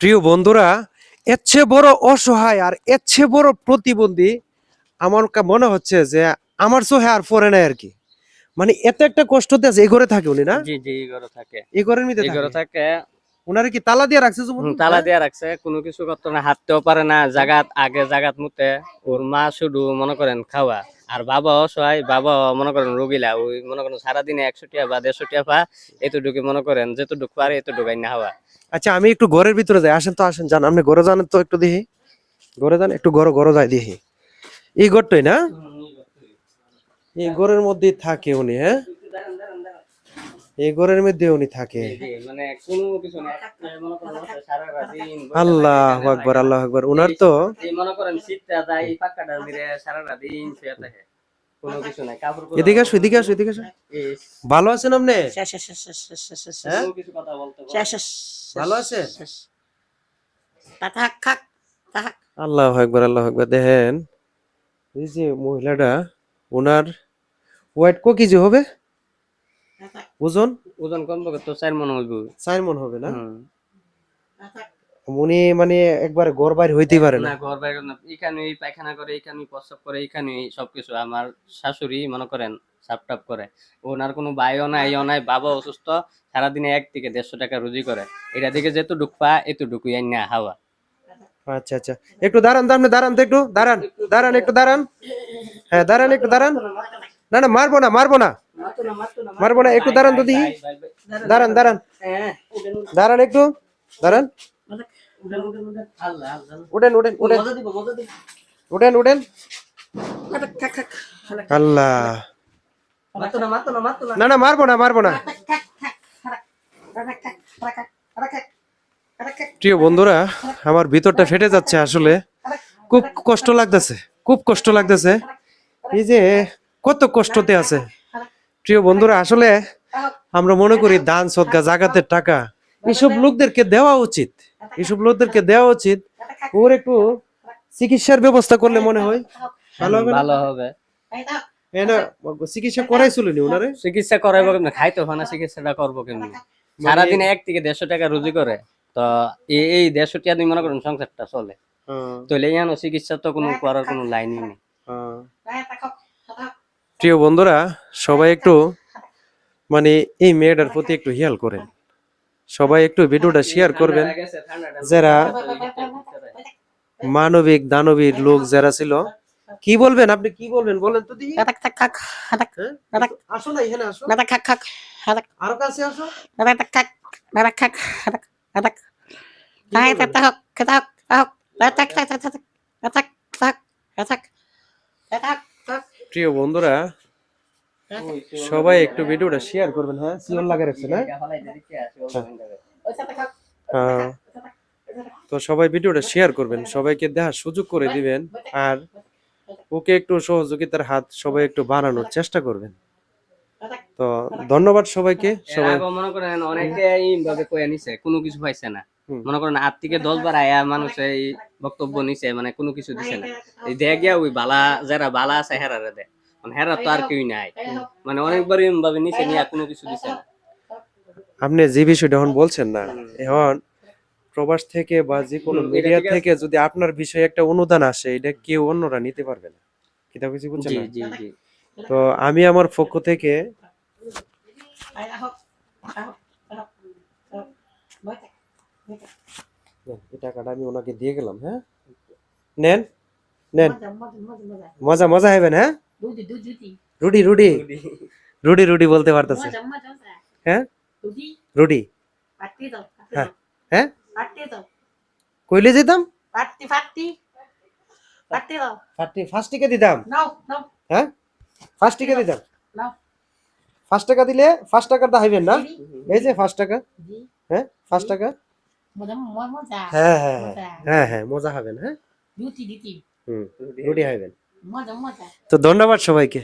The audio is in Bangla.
প্রিয় বন্ধুরা এর চেয়ে বড় অসহায় আর এর চেয়ে বড় প্রতিবন্ধী আমার কা- মনে হচ্ছে যে আমার চোখে আর পড়ে নাই আর কি। মানে এত একটা কষ্টতে আছে এই ঘরে থাকে উনি না? জি জি এই ঘরে থাকে। এই ঘরের মধ্যে ঘরে থাকে। উনারে কি তালা দিয়ে রাখছে তালা দিয়ে রাখছে কোনো কিছু করতে না হাঁটতেও পারে না জাগাত আগে জাগাত মুতে। ওর মা শুধু মনে করেন খাওয়া। আর বাবা অসহায় বাবা মনে করেন রোগীলা ওই মনে করেন সারাদিনে একশো টিয়া বা দেড়শো টিয়া পা এতটুকু মনে করেন যেতটুকু পারে এতটুকু না হওয়া আচ্ছা আমি একটু ঘরের ভিতরে যাই আসেন তো আসেন যান। আপনি ঘরে জানেন তো একটু দেখি। ঘরে যান একটু ঘরে ঘরে যাই দেখি। এই ঘরটাই না? এই ঘরের মধ্যে থাকে উনি হ্যাঁ? এই ঘরের মধ্যে উনি থাকে। মানে মনে আল্লাহ আকবর আল্লাহ আকবর। উনার তো মনে করেন শীতটা যায় পাক্কাটা সারা রাত দিন শুয়ে থাকে। কোনো কিছু নাই কাপড় এদিকে আসো এদিকে আসো এদিকে আসো। ভালো আছেন আপনি হ্যাঁ? কিছু কথা বলতে ভালো আছে? খাক আল্লাহ আকবর আল্লাহ আকবর। দেখেন এই যে মহিলাটা ওনার ওয়েট ক কেজি হবে? ওজন? ওজন কম তো চার মনে হইব চার মন হবে না? উনি মানে একবার ঘর বাইরে হইতে পারে না। না ঘর বাইরে না। এখানে পায়খানা করে এখানে প্রস্রাব করে এখানে সবকিছু। আমার শাশুড়ি মনে করেন সাপ টাপ করে। ওনার কোনো ভাইও নাই ইও নাই বাবা অসুস্থ সারাদিনে এক থেকে দেড়শো টাকা রুজি করে। এটা দিকে যেহেতু ডুকপা এতটুকু না হাওয়া। আচ্ছা আচ্ছা। একটু দাঁড়ান দাঁড়ান দাঁড়ান তো একটু। দাঁড়ান দাঁড়ান একটু দাঁড়ান। হ্যাঁ দাঁড়ান একটু দাঁড়ান। না না মারবো না মারবো না। মারবো না একটু দাঁড়ান তো দেখি। দাঁড়ান দাঁড়ান। হ্যাঁ, দাঁড়ান একটু দাঁড়ান। না না মারবো না মারবো না প্রিয় বন্ধুরা আমার ভিতরটা ফেটে যাচ্ছে আসলে খুব কষ্ট লাগতেছে খুব কষ্ট লাগতেছে এই যে কত কষ্টতে আছে প্রিয় বন্ধুরা আসলে আমরা মনে করি দান সদকা জাগাতের টাকা এসব লোকদেরকে দেওয়া উচিত এইসব লোকদেরকে দেওয়া উচিত ওর একটু চিকিৎসার ব্যবস্থা করলে মনে হয়। ভালো হবে ভালো হবে। চিকিৎসা করাইছিল নি ওনারে? চিকিৎসা করাইবো কেমনে খাইতে হয় না চিকিৎসাটা করব কেমনি? সারাদিনে এক থেকে দেড়শো টাকা রুজি করে তো এই দেড়শো টাকা দিয়ে মনে করেন সংসারটা চলে। হ্যাঁ, তো জানো চিকিৎসা তো কোনো করার কোনো লাইনই নেই। হ্যাঁ। প্রিয় বন্ধুরা সবাই একটু মানে এই মেয়েটার প্রতি একটু হিয়াল করেন। সবাই একটু ভিডিওটা শেয়ার করবেন যারা মানবিক দানবীর লোক যারা ছিল কি বলবেন আপনি কি বলবেন বলেন তো প্রিয় বন্ধুরা সবাই একটু ভিডিওটা শেয়ার করবেন হ্যাঁ? সিওর লাগে রাখছেন হ্যাঁ হ্যাঁ। তো সবাই ভিডিওটা শেয়ার করবেন সবাইকে দেখার সুযোগ করে দিবেন আর ওকে একটু সহযোগিতার হাত সবাই একটু বাড়ানোর চেষ্টা করবেন। তো ধন্যবাদ সবাইকে সবাই মনে করেন অনেকে এইভাবে কয়ে নিছে কোনো কিছু পাইছে না। মনে করেন আট থেকে দশ বার আয়া মানুষ এই বক্তব্য নিছে মানে কোনো কিছু দিছে না। এই দেখ গিয়া ওই বালা যারা বালা আছে হেরারে দে মানে হেরা তো আর কেউই নাই। মানে অনেকবার ভাবে নিছে নিয়ে কোনো কিছু দিছে না। আপনি যে বিষয়টা এখন বলছেন না এখন প্রবাস থেকে বা যে কোনো মিডিয়া থেকে যদি আপনার বিষয়ে একটা অনুদান আসে এটা কেউ অন্যরা নিতে পারবে না। কিতা কিছু বুঝছেন জি না? জি জি। তো আমি আমার পক্ষ থেকে এই টাকাটা আমি ওনাকে দিয়ে গেলাম হ্যাঁ? নেন নেন। মজা মজা হবেন হ্যাঁ? রুডি রুডি রুডি রুডি বলতে পারতেছে। হ্যাঁ? রুডি হ্যাঁ। হ্যাঁ? কইলে যেতাম? ফার্টি ফার্স্ট টিকে দিতাম? হ্যাঁ? ফার্স্ট টিকে দিতাম? ফার্স্ট টাকা দিলে ফার্স্ট টাকাটা হাইবেন না? এই যে ফার্স্ট টাকা। হ্যাঁ? ফার্স্ট টাকা। হ্যাঁ হ্যাঁ হ্যাঁ। হ্যাঁ হ্যাঁ মজা হবেন হ্যাঁ? রুটি হাইবেন। তো ধন্যবাদ সবাইকে।